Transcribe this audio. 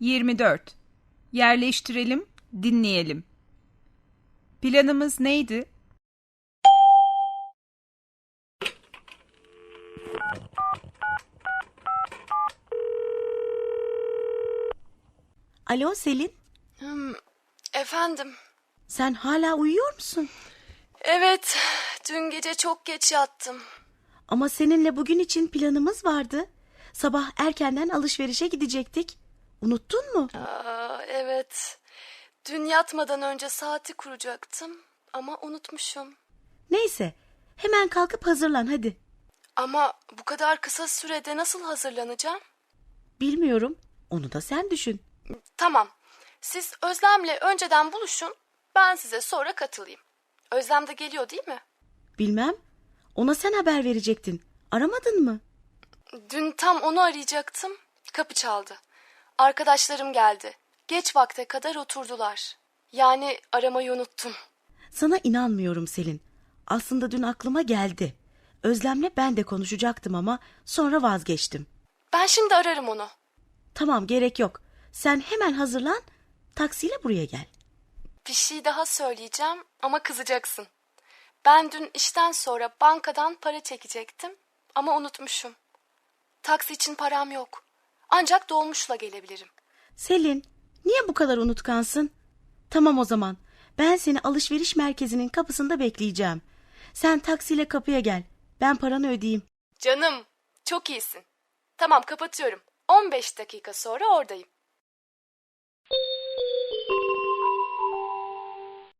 24. Yerleştirelim, dinleyelim. Planımız neydi? Alo Selin, Hmm, Efendim. sen hala uyuyor musun? Evet, dün gece çok geç yattım. Ama seninle bugün için planımız vardı. Sabah erkenden alışverişe gidecektik. Unuttun mu? Aa, evet. Dün yatmadan önce saati kuracaktım ama unutmuşum. Neyse, hemen kalkıp hazırlan hadi. Ama bu kadar kısa sürede nasıl hazırlanacağım? Bilmiyorum, onu da sen düşün. Tamam. Siz Özlem'le önceden buluşun. Ben size sonra katılayım. Özlem de geliyor değil mi? Bilmem, ona sen haber verecektin. Aramadın mı? Dün tam onu arayacaktım. Kapı çaldı. Arkadaşlarım geldi. Geç vakte kadar oturdular. Yani aramayı unuttum. Sana inanmıyorum Selin. Aslında dün aklıma geldi. Özlem'le ben de konuşacaktım ama sonra vazgeçtim. Ben şimdi ararım onu. Tamam gerek yok. Sen hemen hazırlan, taksiyle buraya gel. Bir şey daha söyleyeceğim ama kızacaksın. Ben dün işten sonra bankadan para çekecektim ama unutmuşum. Taksi için param yok. Ancak dolmuşla gelebilirim. Selin, niye bu kadar unutkansın? Tamam o zaman. Ben seni alışveriş merkezinin kapısında bekleyeceğim. Sen taksiyle kapıya gel. Ben paranı ödeyeyim. Canım, çok iyisin. Tamam kapatıyorum. 15 dakika sonra oradayım.